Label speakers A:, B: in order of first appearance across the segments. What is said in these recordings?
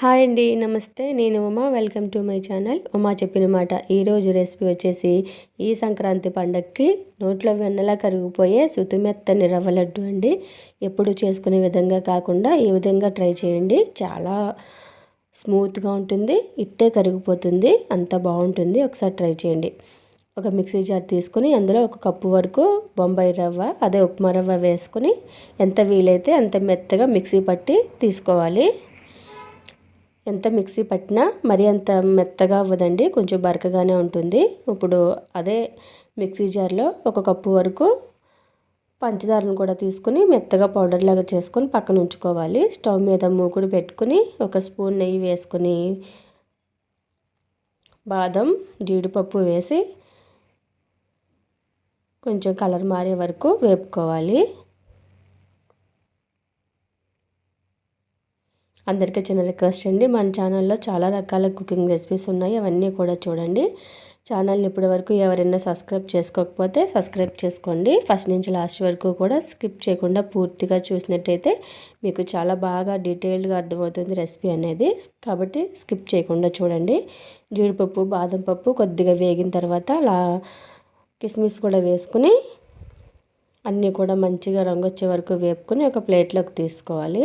A: Hi అండి నమస్తే. నేను Uma. Welcome to my channel. Uma చెప్పిన మాట ఈరోజు రెసిపీ వచ్చేసి ఈ సంక్రాంతి పండగకి నోట్లో వెన్నలా కరిగిపోయే సుతిమెత్తని రవ్వ లడ్డు అండి. ఎప్పుడు చేసుకునే విధంగా కాకుండా ఈ విధంగా ట్రై చేయండి. చాలా స్మూత్గా ఉంటుంది ఇట్టే కరిగిపోతుంది అంత బాగుంటుంది. ఒకసారి ట్రై చేయండి. ఒక మిక్సీ జార్ తీసుకుని అందులో ఒక కప్పు వరకు బొంబాయి రవ్వ అదే ఉప్మా రవ్వ వేసుకొని ఎంత వీలైతే అంత మెత్తగా మిక్సీ పట్టి తీసుకోవాలి. ఎంత మిక్సీ పట్టినా మరీ అంత మెత్తగా అవ్వదండి కొంచెం బరకగానే ఉంటుంది. ఇప్పుడు అదే మిక్సీ జార్లో ఒక కప్పు వరకు పంచదారను కూడా తీసుకుని మెత్తగా పౌడర్ లాగా చేసుకొని పక్కన ఉంచుకోవాలి. స్టవ్ మీద మూకుడు పెట్టుకుని ఒక స్పూన్ నెయ్యి వేసుకొని బాదం జీడిపప్పు వేసి కొంచెం కలర్ మారే వరకు వేపుకోవాలి. అందరికీ చిన్న రిక్వెస్ట్ అండి. మన ఛానల్లో చాలా రకాల కుకింగ్ రెసిపీస్ ఉన్నాయి. అవన్నీ కూడా చూడండి. ఛానల్ని ఇప్పటి వరకు ఎవరైనా సబ్స్క్రైబ్ చేసుకోకపోతే సబ్స్క్రైబ్ చేసుకోండి. ఫస్ట్ నుంచి లాస్ట్ వరకు కూడా స్కిప్ చేయకుండా పూర్తిగా చూసినట్టయితే మీకు చాలా బాగా డీటెయిల్డ్గా అర్థమవుతుంది రెసిపీ అనేది. కాబట్టి స్కిప్ చేయకుండా చూడండి. జీడిపప్పు బాదం పప్పు కొద్దిగా వేగిన తర్వాత అలా కిస్మిస్ కూడా వేసుకుని అన్నీ కూడా మంచిగా రంగు వచ్చే వరకు వేపుకొని ఒక ప్లేట్లోకి తీసుకోవాలి.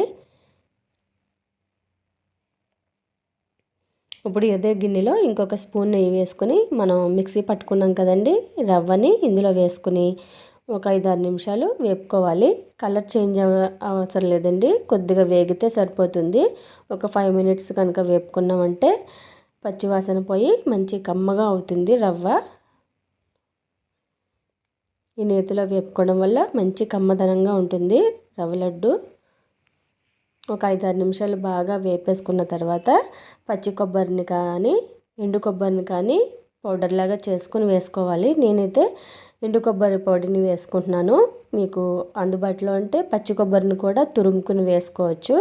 A: ఇప్పుడు అదే గిన్నెలో ఇంకొక స్పూన్ నెయ్యి వేసుకుని మనం మిక్సీ పట్టుకున్నాం కదండి రవ్వని ఇందులో వేసుకుని ఒక ఐదు ఆరు నిమిషాలు వేపుకోవాలి. కలర్ చేంజ్ అవసరం లేదండి కొద్దిగా వేగితే సరిపోతుంది. ఒక ఫైవ్ మినిట్స్ కనుక వేపుకున్నామంటే పచ్చివాసన పోయి మంచి కమ్మగా అవుతుంది రవ్వ. ఈ నేతిలో వేపుకోవడం వల్ల మంచి కమ్మదనంగా ఉంటుంది రవ్వ లడ్డు. ఒక ఐదారు నిమిషాలు బాగా వేపేసుకున్న తర్వాత పచ్చి కొబ్బరిని కానీ ఎండు కొబ్బరిని కానీ పౌడర్ లాగా చేసుకుని వేసుకోవాలి. నేనైతే ఎండు కొబ్బరి పొడిని వేసుకుంటున్నాను. మీకు అందుబాటులో అంటే పచ్చి కొబ్బరిని కూడా తురుముకుని వేసుకోవచ్చు.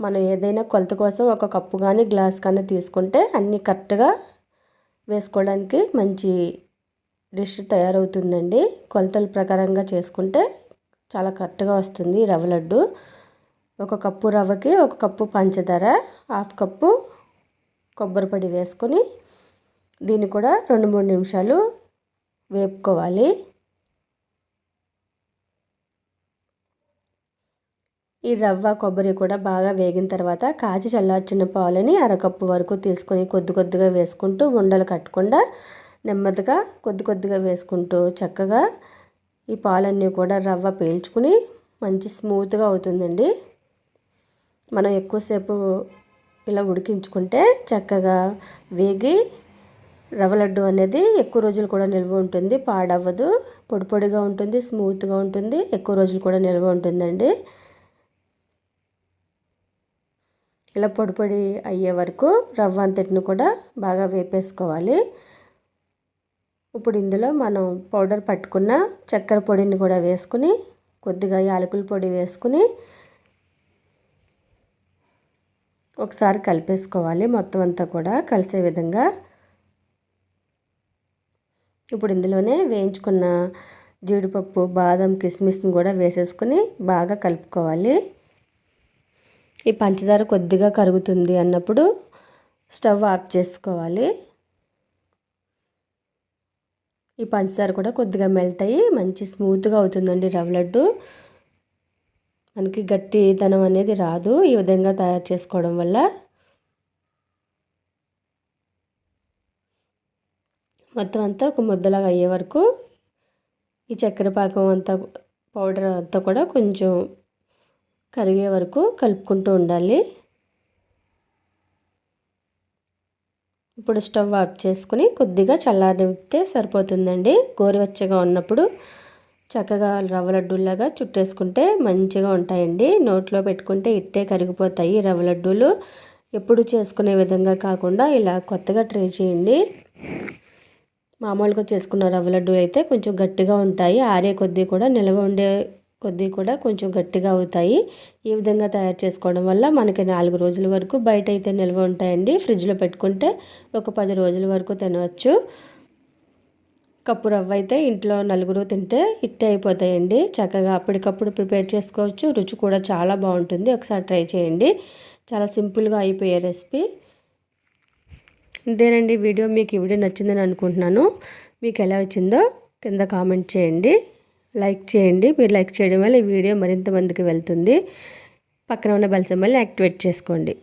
A: మనం ఏదైనా కొలత కోసం ఒక కప్పు కానీ గ్లాస్ కానీ తీసుకుంటే అన్నీ కరెక్ట్గా వేసుకోవడానికి మంచి డిష్ తయారవుతుందండి. కొలతల ప్రకారంగా చేసుకుంటే చాలా కరెక్ట్గా వస్తుంది రవ్వ లడ్డు. ఒక కప్పు రవ్వకి ఒక కప్పు పంచదార హాఫ్ కప్పు కొబ్బరి పొడి వేసుకొని దీన్ని కూడా రెండు మూడు నిమిషాలు వేపుకోవాలి. ఈ రవ్వ కొబ్బరి కూడా బాగా వేగిన తర్వాత కాచి చల్లార్చిన పాలని అరకప్పు వరకు తీసుకొని కొద్ది కొద్దిగా వేసుకుంటూ ఉండలు కట్టకుండా నెమ్మదిగా కొద్ది కొద్దిగా వేసుకుంటూ చక్కగా ఈ పాలన్నీ కూడా రవ్వ పీల్చుకుని మంచి స్మూత్గా అవుతుందండి. మనం ఎక్కువసేపు ఇలా ఉడికించుకుంటే చక్కగా వేగి రవ్వ లడ్డు అనేది ఎక్కువ రోజులు కూడా నిల్వ ఉంటుంది పాడవ్వదు. పొడి పొడిగా ఉంటుంది స్మూత్గా ఉంటుంది ఎక్కువ రోజులు కూడా నిల్వ ఉంటుందండి. ఇలా పొడి పొడి అయ్యే వరకు రవ్వ అంతటిని కూడా బాగా వేపేసుకోవాలి. ఇప్పుడు ఇందులో మనం పౌడర్ పట్టుకున్న చక్కెర పొడిని కూడా వేసుకుని కొద్దిగా యాలకుల పొడి వేసుకుని ఒకసారి కలిపేసుకోవాలి. మొత్తం అంతా కూడా కలిసే విధంగా ఇప్పుడు ఇందులోనే వేయించుకున్న జీడిపప్పు బాదం కిస్మిస్ని కూడా వేసేసుకొని బాగా కలుపుకోవాలి. ఈ పంచదార కొద్దిగా కరుగుతుంది అన్నప్పుడు స్టవ్ ఆఫ్ చేసుకోవాలి. ఈ పంచదార కూడా కొద్దిగా మెల్ట్ అయ్యి మంచి స్మూత్గా అవుతుందండి రవ్వ లడ్డు. మనకి గట్టిదనం అనేది రాదు. ఈ విధంగా తయారు చేసుకోవడం వల్ల మొత్తం అంతా ఒక ముద్దలాగా అయ్యే వరకు ఈ చక్కెర పాకం అంతా పౌడర్ అంతా కూడా కొంచెం కరిగే వరకు కలుపుకుంటూ ఉండాలి. ఇప్పుడు స్టవ్ ఆఫ్ చేసుకుని కొద్దిగా చల్లారితే సరిపోతుందండి. గోరువెచ్చగా ఉన్నప్పుడు చక్కగా రవ్వ లడ్డూలాగా చుట్టేసుకుంటే మంచిగా ఉంటాయండి. నోట్లో పెట్టుకుంటే ఇట్టే కరిగిపోతాయి రవ్వ లడ్డూలు. ఎప్పుడు చేసుకునే విధంగా కాకుండా ఇలా కొత్తగా ట్రై చేయండి. మామూలుగా చేసుకున్న రవ్వ లడ్డు అయితే కొంచెం గట్టిగా ఉంటాయి. ఆరే కొద్దీ కూడా నిల్వ ఉండే కొద్దీ కూడా కొంచెం గట్టిగా అవుతాయి. ఈ విధంగా తయారు చేసుకోవడం వల్ల మనకి నాలుగు రోజుల వరకు బయట అయితే నిల్వ ఉంటాయండి. ఫ్రిడ్జ్లో పెట్టుకుంటే ఒక పది రోజుల వరకు తినవచ్చు. కప్పు రవ్వ అయితే ఇంట్లో నలుగురు తింటే హిట్ అయిపోతాయండి. చక్కగా అప్పటికప్పుడు ప్రిపేర్ చేసుకోవచ్చు. రుచి కూడా చాలా బాగుంటుంది. ఒకసారి ట్రై చేయండి. చాలా సింపుల్గా అయిపోయే రెసిపీ. ఇంతేనండి వీడియో. మీకు ఈ వీడియో నచ్చిందని అనుకుంటున్నాను. మీకు ఎలా వచ్చిందో కింద కామెంట్ చేయండి. లైక్ చేయండి. మీరు లైక్ చేయడం వల్ల ఈ వీడియో మరింత మందికి వెళ్తుంది. పక్కన ఉన్న బెల్ యాక్టివేట్ చేసుకోండి.